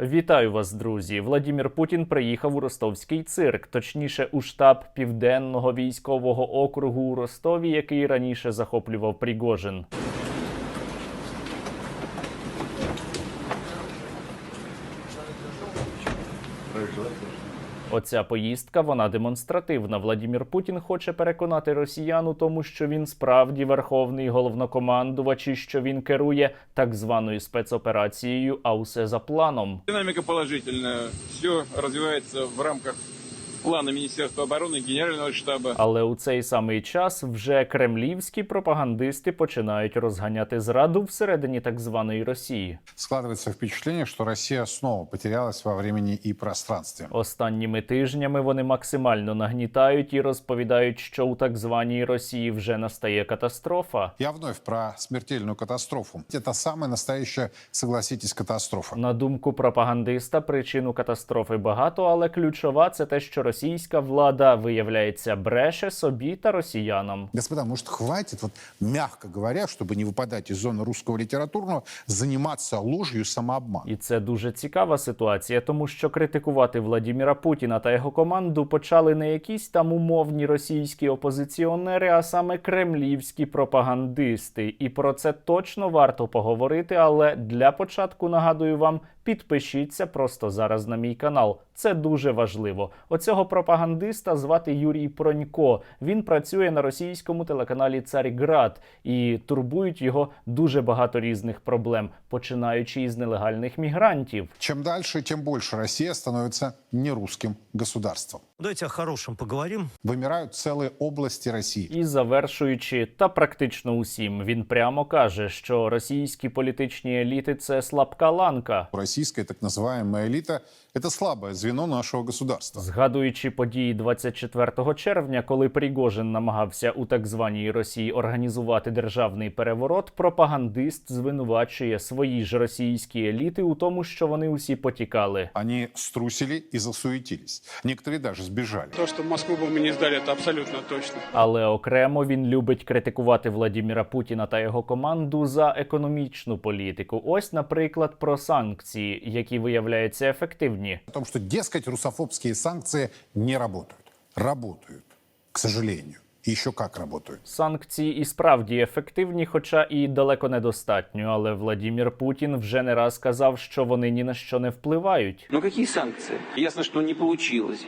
Вітаю вас, друзі. Владімір Путін приїхав у ростовський цирк, точніше у штаб південного військового округу у Ростові, який раніше захоплював Пригожин. Оця поїздка вона демонстративна. Владімір Путін хоче переконати росіян у тому, що він справді верховний головнокомандувач і що він керує так званою спецоперацією, а усе за планом. Динаміка положительна, Все розвивається в рамках плана Министерства обороны, Генерального штаба. Але у цей самий час вже кремлівські пропагандисти починають розганяти зраду всередині так званої Росії. Складывается впечатление, что Россия снова потерялась во времени и пространстве. Останніми тижнями вони максимально нагнітають і розповідають, що у так званій Росії вже настає катастрофа. Я вновь про смертельную катастрофу. Это самая настоящая, согласитесь, катастрофа. На думку пропагандиста, причин у катастрофи багато, але ключова це те, що російська влада виявляється бреше собі та росіянам. Господа, может, хватит, вот мягко говоря, чтобы не выпадать из зоны русского литературного, заниматься ложью и самообманом? І це дуже цікава ситуація, тому що критикувати Владіміра Путіна та його команду почали не якісь там умовні російські опозиціонери, а саме кремлівські пропагандисти. І про це точно варто поговорити. Але для початку нагадую вам. Підпишіться просто зараз на мій канал. Це дуже важливо. Оцього пропагандиста звати Юрій Пронько. Він працює на російському телеканалі Царіград і турбують його дуже багато різних проблем, починаючи із нелегальних мігрантів. Чим дальше, тим больше Росія становится нерусским государством. Давайте о хорошем поговорим. Вымирают целые области России. І завершуючи та практично усім, він прямо каже, що російські політичні еліти це слабка ланка. Российская так называемая элита – это слабое звено нашего государства. Згадуючи події 24 червня, коли Пригожин намагався у так званій Росії організувати державний переворот, пропагандист звинувачує свої ж російські еліти у тому, що вони усі потікали. Они струсили и засуетились. Некоторые даже сбежали. То, что Москву бы мы не сдали, это абсолютно точно. Але окремо він любить критикувати Владіміра Путіна та його команду за економічну політику. Ось, наприклад, про санкції, які виявляються ефективні. О том, что, дескать, русофобские санкции не работают. Работают, к сожалению. І що как працюють? Санкції і справді ефективні, хоча і далеко недостатньо. Але Владимир Путін вже не раз казав, що вони ні на що не впливають. Ну які санкції? Ясно, що не получилось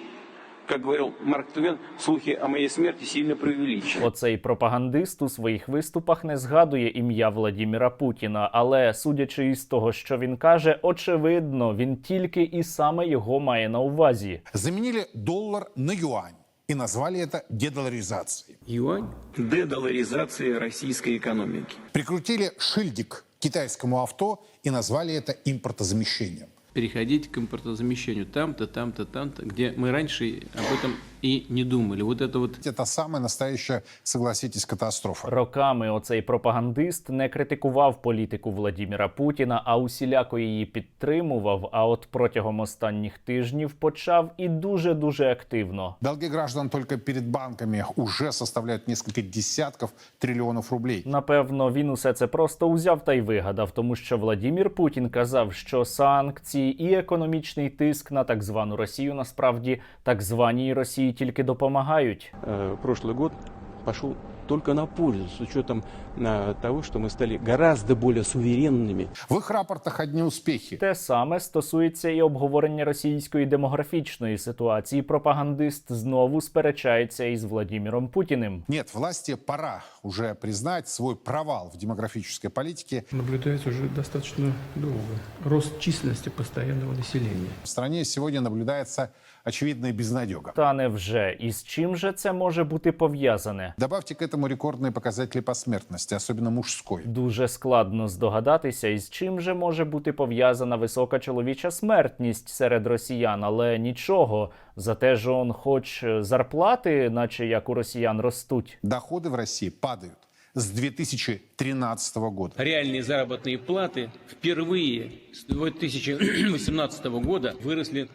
Как говорил Марк Твен, слухи о моей смерти сильно преувеличены. Оцей пропагандист у своїх виступах не згадує ім'я Владіміра Путіна, але судячи із того, що він каже, очевидно, він тільки і саме його має на увазі. Заменили доллар на юань и назвали это дедоларизацией. Юань? Дедоларизация российской экономики. Прикрутили шильдик к китайскому авто и назвали это импортозамещением. переходить к импортозамещению. Там-то, там-то, там-то, где мы раньше об этом и не думали. Вот это вот Это самая настоящая, согласитесь, катастрофа. Роками оцей пропагандист не критикував політику Владіміра Путіна, а усіляко її підтримував. А от протягом останніх тижнів почав і дуже дуже активно. Долги граждан только перед банками уже составляют несколько десятков триллионов рублей. Напевно, він усе це просто узяв та й вигадав, тому що Владімір Путін казав, що санкції і економічний тиск на так звану Росію насправді так званій Росії тільки допомагають. э, прошлый год пошел только на пользу с учетом э, того, что мы стали гораздо более суверенными. В их рапортах одни успехи. Те саме стосується і обговорення російської демографічної ситуації. Пропагандист знову сперечається із Владіміром Путіним. Нет, власти пора уже признать свой провал в демографической политике. наблюдается уже достаточно долго. Рост численности постоянного населения. В стране сегодня наблюдается очевидная безнадега. Та невже і з чим же це може бути пов'язане? Добавьте к этому рекордные показатели по смертности, особенно мужской. Дуже складно здогадатися, із чим же може бути пов'язана висока чоловіча смертність серед росіян, але нічого. Зате ж он, хоч зарплати, наче як у росіян, ростуть. Доходы в России падают с 2013 года. реальные заработные платы впервые с 2018 года выросли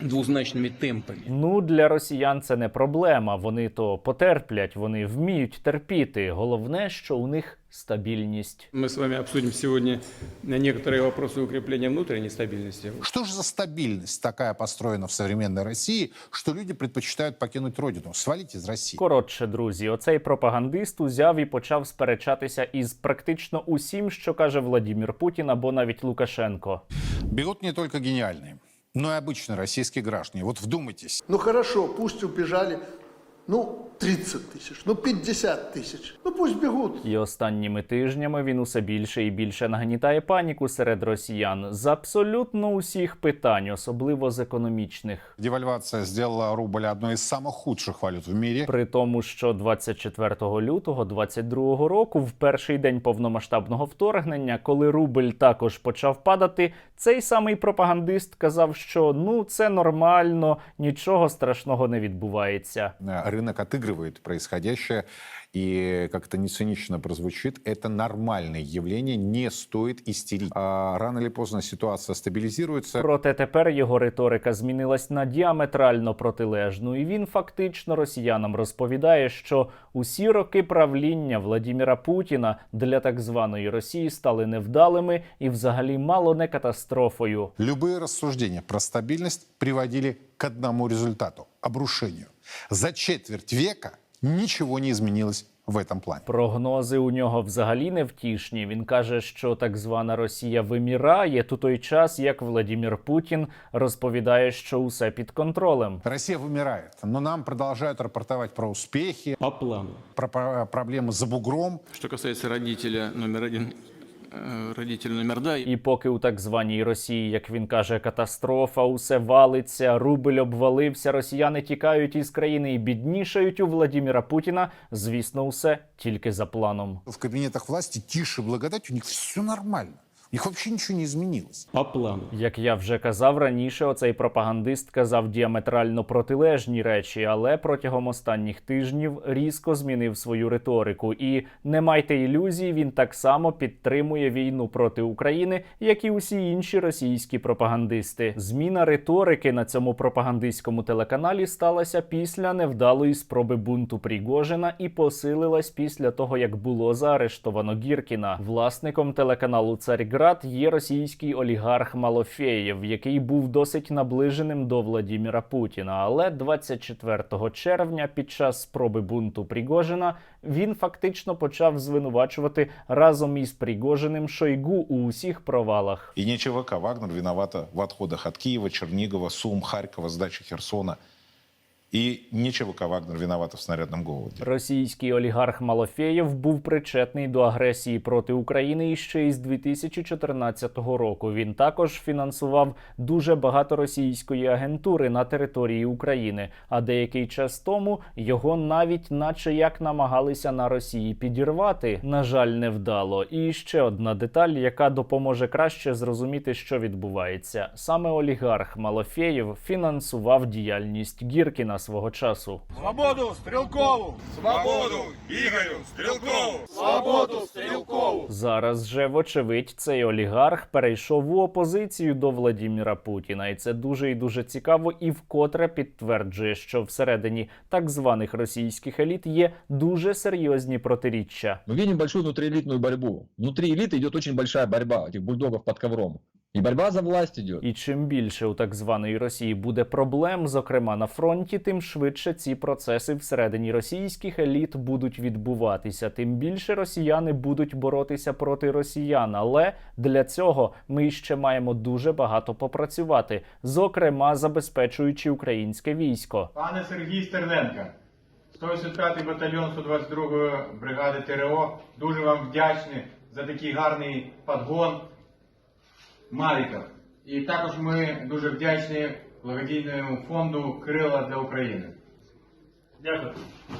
двузначными темпами. Ну для росіян це не проблема. Вони то потерплять, вони вміють терпіти. Головне, що у них стабільність. Мы с вами обсудим сегодня некоторые вопросы укрепления внутренней стабильности. Что же за стабильность такая построена в современной России, что люди предпочитают покинуть родину, свалить из России? Коротше, друзі, оцей пропагандист узяв і почав сперечатися із практично усім, що каже Владімір Путін або навіть Лукашенко. Бегут не только гениальные, но и обычные российские граждане. Вот вдумайтесь. Ну хорошо, пусть убежали, ну 30 тысяч, ну 50 тысяч, ну пусть бегут. І останніми тижнями він усе більше і більше нагнітає паніку серед росіян з абсолютно усіх питань, особливо з економічних. Девальвация сделала рубль одной из самых худших валют в мире. При тому, що 24 лютого 22 року, в перший день повномасштабного вторгнення, коли рубль також почав падати, цей самий пропагандист казав, що ну це нормально, нічого страшного не відбувається. Э, Рынок отыгрывает происходящее, и как это не цинично прозвучит, это нормальное явление, не стоит истерить. А рано или поздно ситуация стабилизируется. Проте тепер його риторика змінилась на діаметрально протилежну, і він фактично росіянам розповідає, що усі роки правління Владіміра Путіна для так званої Росії стали невдалими і взагалі мало не катастрофою. Любые рассуждения про стабильность приводили к одному результату – обрушению. За четверть века ничего не изменилось в этом плане. Прогнози у нього взагалі невтішні. Він каже, що так звана Росія вимірає у той час, як Владімір Путін розповідає, що усе під контролем. Россия вымирает, но нам продолжают рапортовать про успехи, По плану. про про- проблемы за бугром. Что касается родителя номер один, э, родителя номер два, І поки у так званій Росії, як він каже, катастрофа, усе валиться, рубль обвалився, росіяни тікають із країни і біднішають у Владіміра Путіна. Звісно, усе тільки за планом. В кабінетах власті тіше благодать, у них все нормально. Них вообще ничего не изменилось. по плану. Як я вже казав раніше, оцей пропагандист казав діаметрально протилежні речі, але протягом останніх тижнів різко змінив свою риторику. І не майте ілюзій, він так само підтримує війну проти України, як і усі інші російські пропагандисти. Зміна риторики на цьому пропагандистському телеканалі сталася після невдалої спроби бунту Пригожина і посилилась після того, як було заарештовано Гіркіна. Власником телеканалу Царьград є російський олігарх Малофеєв, який був досить наближеним до Владіміра Путіна. Але 24 червня, під час спроби бунту Пригожина, він фактично почав звинувачувати разом із Пригожиним Шойгу у усіх провалах. И не ЧВК «Вагнер» виновата в отходах от Киева, Чернигова, Сум, Харькова, сдачи Херсона. И не ЧВК «Вагнер» виновата в снарядном голоде. Російський олігарх Малофеєв був причетний до агресії проти України іще із 2014 року. Він також фінансував дуже багато російської агентури на території України. А деякий час тому його навіть, наче як намагалися на Росії підірвати. На жаль, невдало. І ще одна деталь, яка допоможе краще зрозуміти, що відбувається. Саме олігарх Малофеєв фінансував діяльність Гіркіна свого часу. Зараз же, вочевидь, цей олігарх перейшов у опозицію до Владіміра Путіна, і це дуже і дуже цікаво, і вкотре підтверджує, що всередині так званих російських еліт є дуже серйозні протиріччя. Мы видим большую внутриэлитную борьбу. Внутри элиты идет очень большая борьба этих бульдогов под ковром. И борьба за власть идет. І чим більше у так званої Росії буде проблем, зокрема на фронті, тим швидше ці процеси всередині російських еліт будуть відбуватися. Тим більше росіяни будуть боротися проти росіян. Але для цього ми ще маємо дуже багато попрацювати, зокрема забезпечуючи українське військо. Пане Сергій Стерненко, 185-й батальйон 122-ї бригади ТРО, дуже вам вдячний за такий гарний подгон Мавіків. І також ми дуже вдячні благодійному фонду Крила для України. Дякую.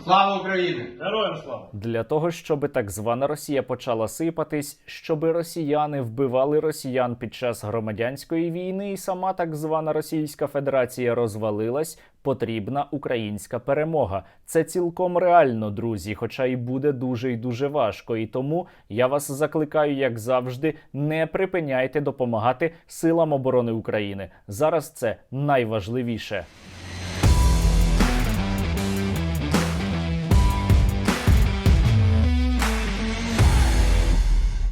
Слава Україні! Героям слава! Для того, щоб так звана Росія почала сипатись, щоб росіяни вбивали росіян під час громадянської війни, і сама так звана Російська Федерація розвалилась, потрібна українська перемога. Це цілком реально, друзі, хоча і буде дуже і дуже важко. І тому я вас закликаю, як завжди, не припиняйте допомагати силам оборони України. Зараз це найважливіше.